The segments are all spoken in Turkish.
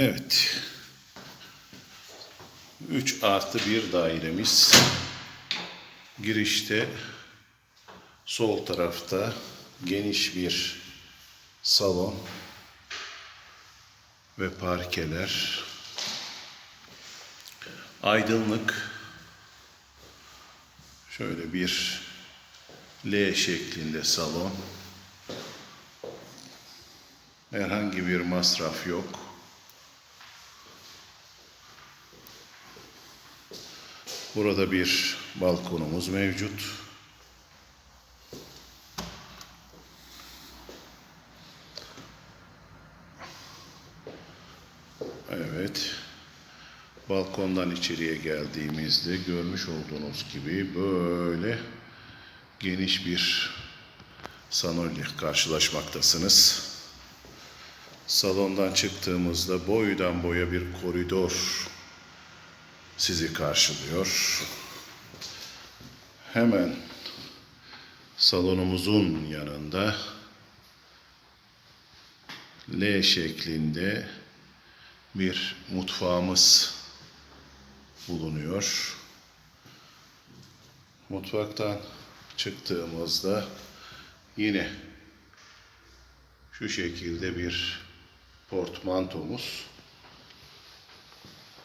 Evet. 3 artı 1 dairemiz. Girişte sol tarafta geniş bir salon ve parkeler. Aydınlık. Şöyle bir L şeklinde salon. Herhangi bir masraf yok. Burada bir balkonumuz mevcut. Evet. Balkondan içeriye geldiğimizde görmüş olduğunuz gibi böyle geniş bir salon ile karşılaşmaktasınız. Salondan çıktığımızda boydan boya bir koridor sizi karşılıyor. Hemen salonumuzun yanında L şeklinde bir mutfağımız bulunuyor. Mutfaktan çıktığımızda yine şu şekilde bir portmantomuz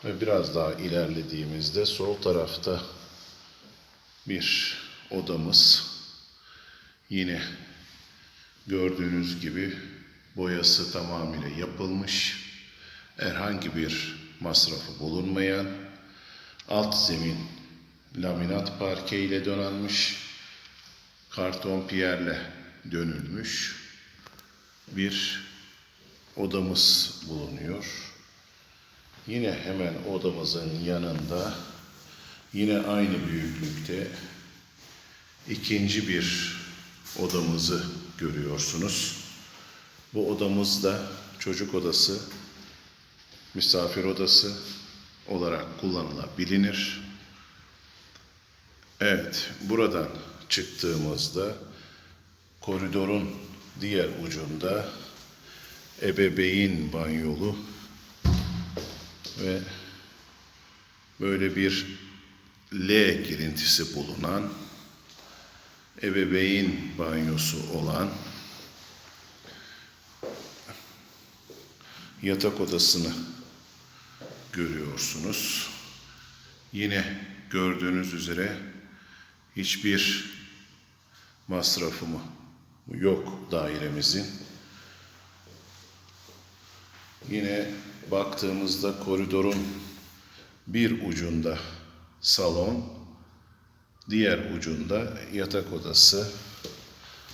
ve biraz daha ilerlediğimizde sol tarafta bir odamız. Yine gördüğünüz gibi boyası tamamıyla yapılmış. Herhangi bir masrafı bulunmayan alt zemin laminat parke ile donanmış. Karton piyerle dönülmüş bir odamız bulunuyor. Yine hemen odamızın yanında yine aynı büyüklükte ikinci bir odamızı görüyorsunuz. Bu odamız da çocuk odası, misafir odası olarak kullanılabilir. Evet, buradan çıktığımızda koridorun diğer ucunda ebeveyn banyolu ve böyle bir L girintisi bulunan ebeveyn banyosu olan yatak odasını görüyorsunuz. Yine gördüğünüz üzere hiçbir masrafımı yok dairemizin. Yine baktığımızda koridorun bir ucunda salon, diğer ucunda yatak odası.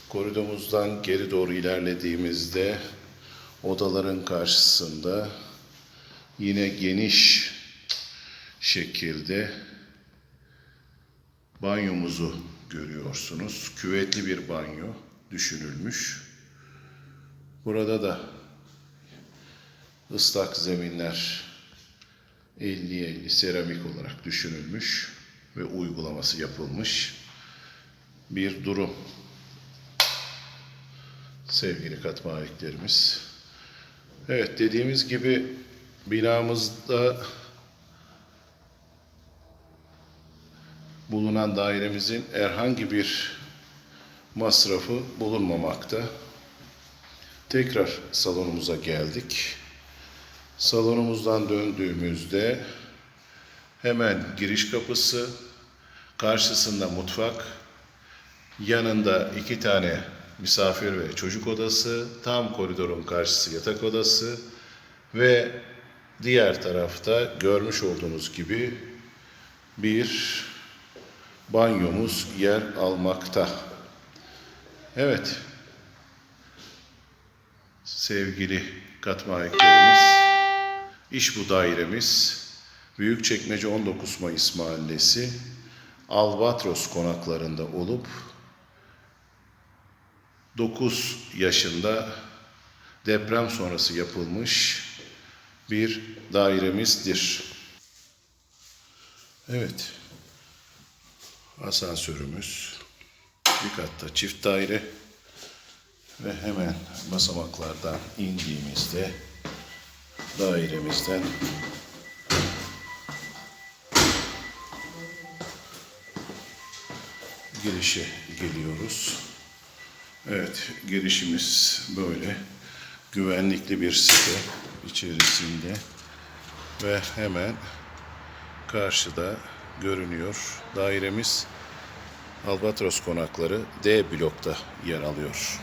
Koridorumuzdan geri doğru ilerlediğimizde odaların karşısında yine geniş şekilde banyomuzu görüyorsunuz. Küvetli bir banyo düşünülmüş. Burada da ıslak zeminler 50-50 seramik olarak düşünülmüş ve uygulaması yapılmış bir durum. Sevgili katma ayetlerimiz. Evet dediğimiz gibi binamızda bulunan dairemizin herhangi bir masrafı bulunmamakta. Tekrar salonumuza geldik. Salonumuzdan döndüğümüzde hemen giriş kapısı, karşısında mutfak, yanında iki tane misafir ve çocuk odası, tam koridorun karşısı yatak odası ve diğer tarafta görmüş olduğunuz gibi bir banyomuz yer almakta. Evet. Sevgili katma ayetlerimiz, iş bu dairemiz Büyükçekmece 19 Mayıs Mahallesi Albatros konaklarında olup 9 yaşında deprem sonrası yapılmış bir dairemizdir. Evet. Asansörümüz bir katta çift daire ve hemen basamaklardan indiğimizde dairemizden girişe geliyoruz. Evet, girişimiz böyle güvenlikli bir site içerisinde ve hemen karşıda görünüyor. Dairemiz Albatros Konakları D blokta yer alıyor.